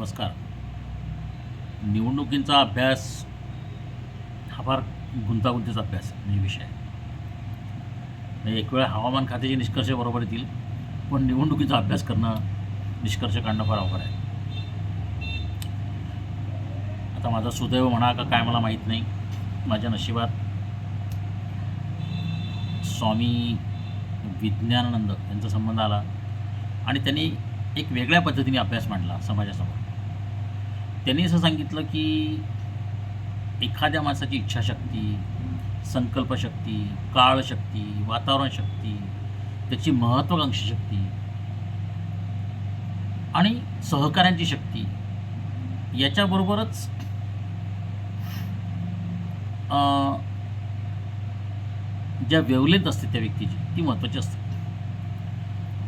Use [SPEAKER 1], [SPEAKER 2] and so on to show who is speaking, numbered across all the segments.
[SPEAKER 1] नमस्कार. निवडणुकींचा अभ्यास हा फार गुंतागुंतीचा अभ्यास आहे म्हणजे विषय आहे. म्हणजे एक वेळा हवामान खात्याचे निष्कर्ष बरोबर येतील पण निवडणुकीचा अभ्यास करणं निष्कर्ष काढणं फार अवघड आहे. आता माझा सुदैव म्हणा का काय मला माहीत नाही. माझ्या नशिबात स्वामी विज्ञानानंद यांचा संबंध आला आणि त्यांनी एक वेगळ्या पद्धतीने अभ्यास मांडला समाजासमोर. त्यांनी असं सांगितलं की एखाद्या माणसाची इच्छाशक्ती संकल्पशक्ती काळशक्ती वातावरण शक्ती त्याची महत्त्वाकांक्षी शक्ती आणि सहकाऱ्यांची शक्ती याच्याबरोबरच अं, ज्या वेवलेत असते त्या व्यक्तीची ती महत्त्वाची असते.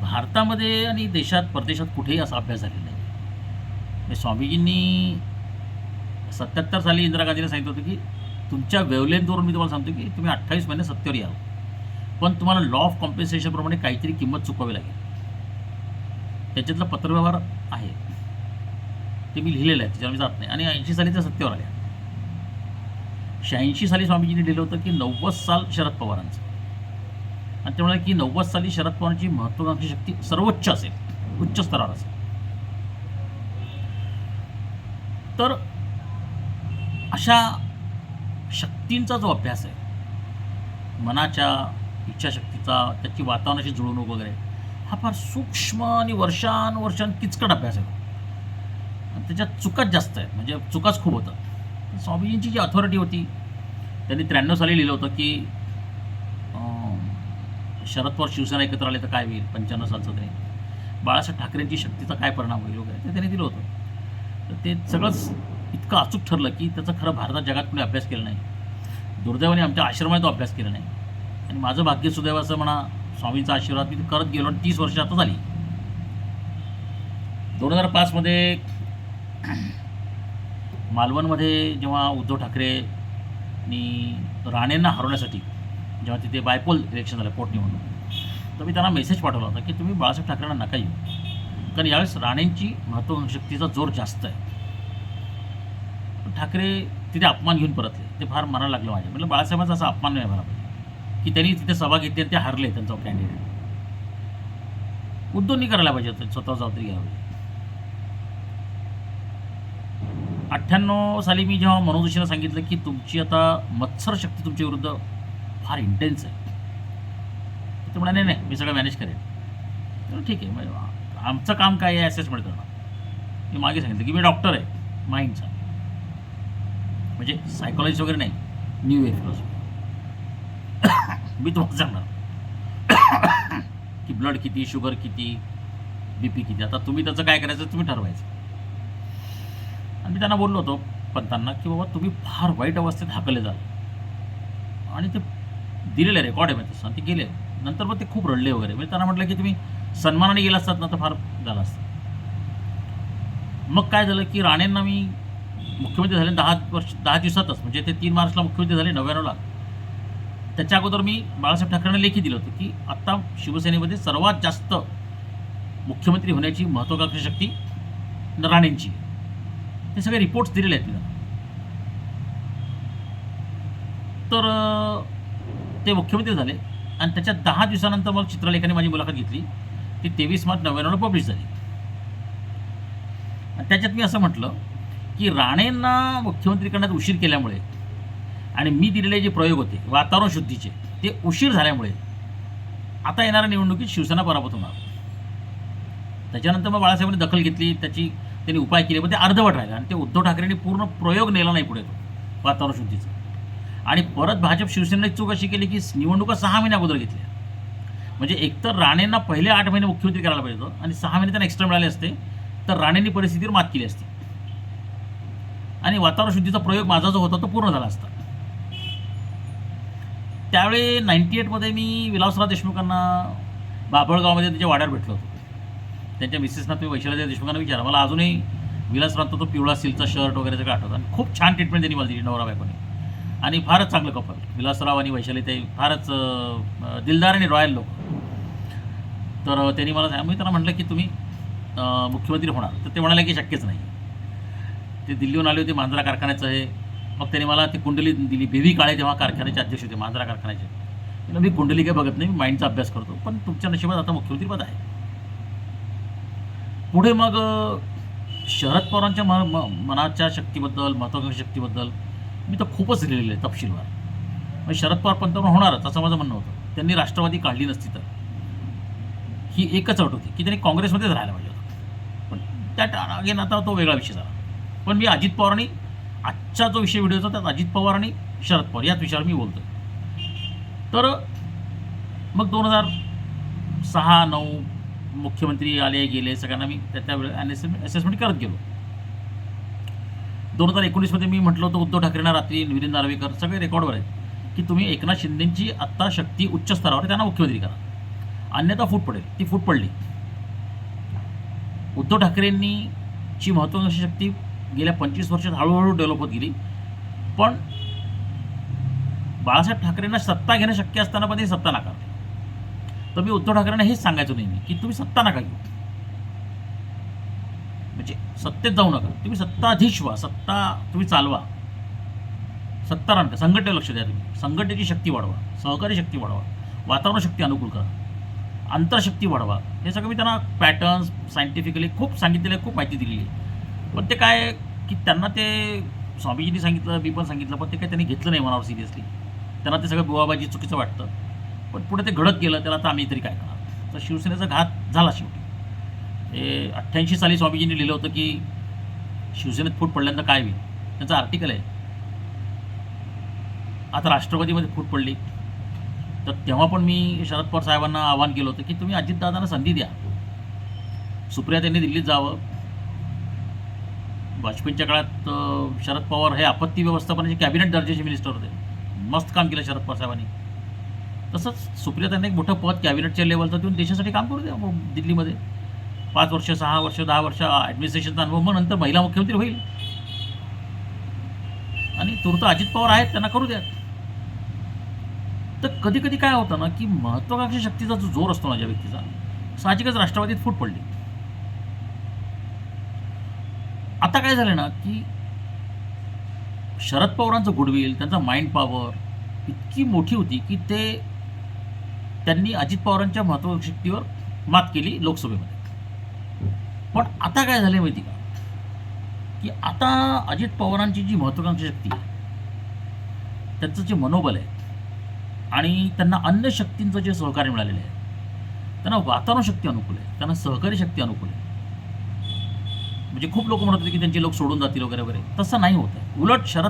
[SPEAKER 1] भारतामध्ये आणि देशात परदेशात कुठेही असा अभ्यास झालेला आहे ते स्वामीजींनी सत्याहत्तर साली इंदिरा गांधीला सांगितलं होतं की तुमच्या वेवलेंथवरून मी तुम्हाला सांगतो की तुम्ही अठ्ठावीस महिने सत्तेवर याल पण तुम्हाला लॉ ऑफ कॉम्पेन्सेशनप्रमाणे काहीतरी किंमत चुकवावी लागेल. त्याच्यातलं पत्रव्यवहार आहे. ते मी लिहिलेलं आहे त्याच्यावर मी जात नाही. आणि ऐंशी साली त्या सत्तेवर आल्या. शहाऐंशी साली स्वामीजींनी लिहिलं होतं की नव्वद साल शरद पवारांचं. आणि ते म्हणाले की नव्वद साली शरद पवारांची महत्त्वाकांक्षी शक्ती सर्वोच्च असेल. उच्च स्तरावर असेल. तर अशा शक्तींचा जो अभ्यास आहे मनाच्या इच्छाशक्तीचा त्याची वातावरणाशी जुळवणूक वगैरे हा फार सूक्ष्म आणि वर्षानुवर्षां किचकट अभ्यास आहे. आणि त्याच्यात चुकाच जास्त आहेत. म्हणजे चुकाच खूप होतं स्वामीजींची जी अथॉरिटी होती त्यांनी त्र्याण्णव साली लिहिलं होतं की शरद पवार शिवसेना एकत्र आले तर काय होईल? पंच्याण्णव सालचं ते बाळासाहेब ठाकरेंची शक्तीचा काय परिणाम होईल वगैरे ते त्यांनी दिलं होतं. तर ते सगळंच इतकं अचूक ठरलं की त्याचा खरं भारतात जगात कोणी अभ्यास केला नाही. दुर्दैवाने आमच्या आश्रमाने तो अभ्यास केला नाही. आणि माझं भाग्य सुदैव असं म्हणा स्वामींचा आशीर्वाद मी करत गेलो आणि तीस वर्ष आता झाली. दोन हजार पाचमध्ये मालवणमध्ये जेव्हा उद्धव ठाकरेंनी राणेंना हरवण्यासाठी जेव्हा तिथे बायपोल इलेक्शन झालं पोटनिवडणूक तर मी त्यांना मेसेज पाठवला होता की तुम्ही बाळासाहेब ठाकरेंना नका येऊ. कारण यावेळेस राणेंची महत्त्वशक्तीचा जोर जास्त आहे. ठाकरे तिथे अपमान घेऊन परतले. ते फार मनाला लागलं माझ्या. म्हटलं बाळासाहेबांचा असा अपमान नाही मला पाहिजे. की त्यांनी तिथे सभा घेतली आणि ते हरले त्यांचा कॅन्डिडेट उद्धवनी करायला पाहिजे होतं. स्वतः जबाबदारी घ्यावी. अठ्ठ्याण्णव साली मी जेव्हा मनोज जोशीला सांगितलं की तुमची आता मत्सर शक्ती तुमच्या विरुद्ध फार इंटेन्स आहे. ते म्हणाले नाही नाही मी सगळं मॅनेज करेन. तर ठीक आहे. आमचं काम काय आहे? असेसमेंट करणं मी मागे सांगितलं की मी डॉक्टर आहे. माइंडचा म्हणजे सायकॉलॉजी वगैरे नाही. न्यू वे फिलॉसॉफी मी तुम्हाला सांगणार. की ब्लड किती शुगर किती बी पी किती. आता तुम्ही त्याचं काय करायचं तुम्ही ठरवायचं. आणि मी त्यांना बोललो होतो पंतांना की बाबा तुम्ही फार वाईट अवस्थेत हाकले जाल. आणि ते दिलेलं रेकॉर्ड आहे म्हणजे तसं ते गेले. नंतर मग ते खूप रडले वगैरे. म्हणजे त्यांना म्हटलं की तुम्ही सन्मानाने गेला असतात ना तर फार झालं असतं. मग काय झालं की राणेंना मी मुख्यमंत्री झाले दहा वर्ष दहा दिवसातच म्हणजे ते तीन मार्चला मुख्यमंत्री झाले नव्याण्णवला. त्याच्या अगोदर मी बाळासाहेब ठाकरेंना लेखी दिलं होतं की आत्ता शिवसेनेमध्ये सर्वात जास्त मुख्यमंत्री होण्याची महत्त्वाकांक्षी शक्ती राणेंची. ते सगळे रिपोर्ट्स दिलेले आहेत तिला तर ते मुख्यमंत्री झाले आणि त्याच्या दहा दिवसानंतर मग चित्रलेखाने माझी मुलाखत घेतली. ती तेवीस मार्च नव्याण्णवला पब्लिश झाली. आणि त्याच्यात मी असं म्हटलं की राणेंना मुख्यमंत्री करण्यात उशीर केल्यामुळे आणि मी दिलेले जे प्रयोग होते वातावरण शुद्धीचे ते उशीर झाल्यामुळे आता येणाऱ्या निवडणुकीत शिवसेना पराभूत होणार. त्याच्यानंतर मग बाळासाहेबांनी दखल घेतली त्याची त्यांनी उपाय केले पण ते अर्धवट राहिले आणि ते उद्धव ठाकरेंनी पूर्ण प्रयोग नेला नाही पुढे तो वातावरण शुद्धीचा. आणि परत भाजप शिवसेनेने चूक अशी केली की निवडणुका सहा महिन्या अगोदर घेतल्या. म्हणजे एकतर राणेंना पहिले आठ महिने मुख्यमंत्री करायला पाहिजे होतं आणि सहा महिने त्यांना एक्स्ट्रा मिळाले असते तर राणेंनी परिस्थितीवर मात केली असती. आणि वातावरण शुद्धीचा प्रयोग माझा जो होता तो पूर्ण झाला असता. त्यावेळी नाईन्टी एटमध्ये मी विलासराव देशमुखांना बाभळगावमध्ये त्याच्या वाड्यावर भेटलो होतो. त्यांच्या मिसेसना तुम्ही वैशालीदेवी देशमुखांना विचारा. मला अजूनही विलासरावचा तो पिवळा सिल्कचा शर्ट वगैरे सगळं आठवतं. आणि खूप छान ट्रीटमेंट त्यांनी मला दिली नवरा बायकोने. आणि फारच चांगलं कपल विलासराव आणि वैशाली ते फारच दिलदार आणि रॉयल लोक. तर त्यांनी मला सांग- मी त्यांना म्हटलं की तुम्ही मुख्यमंत्री होणार. तर ते म्हणाले की शक्यच नाही. ते दिल्लीहून आले होते मांजरा कारखान्याचं आहे मग त्याने मला ती कुंडली दिली बेबी काळे तेव्हा कारखान्याचे अध्यक्ष होते मांजरा कारखान्याचे. मी कुंडली काही बघत नाही मी माइंडचा अभ्यास करतो. पण तुमच्या नशिबात आता मुख्यमंत्रीपद आहे. पुढे मग शरद पवारांच्या म मनाच्या शक्तीबद्दल महत्त्वाकांक्षी शक्तीबद्दल मी तर खूपच लिहिलेलं आहे तपशीलवार. म्हणजे शरद पवार पंतप्रधान होणारच असं माझं म्हणणं होतं. त्यांनी राष्ट्रवादी काढली नसती तर. ही एकच अट होती की त्यांनी काँग्रेसमध्येच राहायला पाहिजे होतं. पण त्या अगेन आता तो वेगळा विषय झाला. पण मी अजित पवार आणि आजचा जो विषय व्हिडिओचा त्यात अजित पवार आणि शरद पवार याच विषयावर मी बोलतो तर मग दोन हजार सहा नऊ मुख्यमंत्री आले गेले सगळ्यांना मी त्या त्यावेळेस अनेसमेंट असेसमेंट करत गेलो. दोन हजार एकोणीसमध्ये मी म्हटलं होतं उद्धव ठाकरेंना रात्री निवेदन नार्वेकर सगळे रेकॉर्डवर आहेत की तुम्ही एकनाथ शिंदेची आत्ता शक्ती उच्च स्तरावर त्यांना मुख्यमंत्री करा. अन्यथा फूट पडेल ती फूट पडली. उद्धव ठाकरेंनी ची महत्त्वाकांक्षी शक्ती गेल्या पंचवीस वर्षात हळूहळू डेव्हलप होत गेली. पण बाळासाहेब ठाकरेंना सत्ता घेणं शक्य असताना पण ते सत्ता नाकारते. तर मी उद्धव ठाकरेंना हेच सांगायचो नेहमी की तुम्ही सत्ता नका घेऊ. म्हणजे सत्तेत जाऊ नका. तुम्ही सत्ताधीश व्हा सत्ता तुम्ही चालवा. सत्ता राहणार संघटनेवर लक्ष द्या तुम्ही. संघटनेची शक्ती वाढवा. सहकारी शक्ती वाढवा. वातावरण शक्ती अनुकूल करा. अंतरशक्ती वाढवा. हे सगळं मी त्यांना पॅटर्न्स सायंटिफिकली खूप सांगितलेलं आहे खूप माहिती दिलेली आहे. पण ते काय की त्यांना ते स्वामीजींनी सांगितलं मी पण सांगितलं पण ते काय त्यांनी घेतलं नाही मनावर सिरियसली त्यांना ते सगळं बुवाबाजी चुकीचं वाटतं. पण पुढे ते घडत गेलं त्याला आता आम्ही तरी काय करणार? तर शिवसेनेचा घात झाला शेवटी. हे अठ्ठ्याऐंशी साली स्वामीजींनी लिहिलं होतं की शिवसेनेत फूट पडल्यानंतर काय होईल? त्यांचं आर्टिकल आहे. आता राष्ट्रवादीमध्ये फूट पडली. तर तेव्हा पण मी शरद पवार साहेबांना आवाहन केलं होतं की तुम्ही अजितदादांना संधी द्या. सुप्रिया त्यांनी दिल्लीत जावं. वाजपेयींच्या काळात शरद पवार हे आपत्ती व्यवस्थापनाचे कॅबिनेट दर्जाचे मिनिस्टर होते. मस्त काम केलं शरद पवार साहेबांनी. तसंच सुप्रिया त्यांना एक मोठं पद कॅबिनेटच्या लेवलचं देऊन देशासाठी काम करू द्या दिल्लीमध्ये. पाच वर्ष सहा वर्ष दहा वर्ष ॲडमिनिस्ट्रेशनचा अनुभव मग नंतर महिला मुख्यमंत्री होईल. आणि तुर्त अजित पवार आहेत त्यांना करू द्या. तर कधी कधी काय होतं ना की महत्वाकांक्षी शक्तीचा जो जोर असतो ना ज्या व्यक्तीचा साहजिकच राष्ट्रवादीत फूट पडली. आता काय झालं ना की शरद पवारांचं गुडविल त्यांचा माइंड पॉवर इतकी मोठी होती की ते त्यांनी अजित पवारांच्या महत्त्वाकांक्षी शक्तीवर मात केली लोकसभेमध्ये. पण आता काय झालं माहिती का? की आता अजित पवारांची जी महत्वाकांक्षी शक्ती आहे त्यांचं जे मनोबल आहे आणि त्यांना अन्य शक्तींचं जे सहकार्य मिळालेलं आहे त्यांना वातावरण शक्ती अनुकूल आहे त्यांना सहकारी शक्ती अनुकूल आहे म्हणजे खूप लोक म्हणत होते की त्यांचे लोक सोडून जातील वगैरे वगैरे. तसं नाही होत आहे. उलट शरद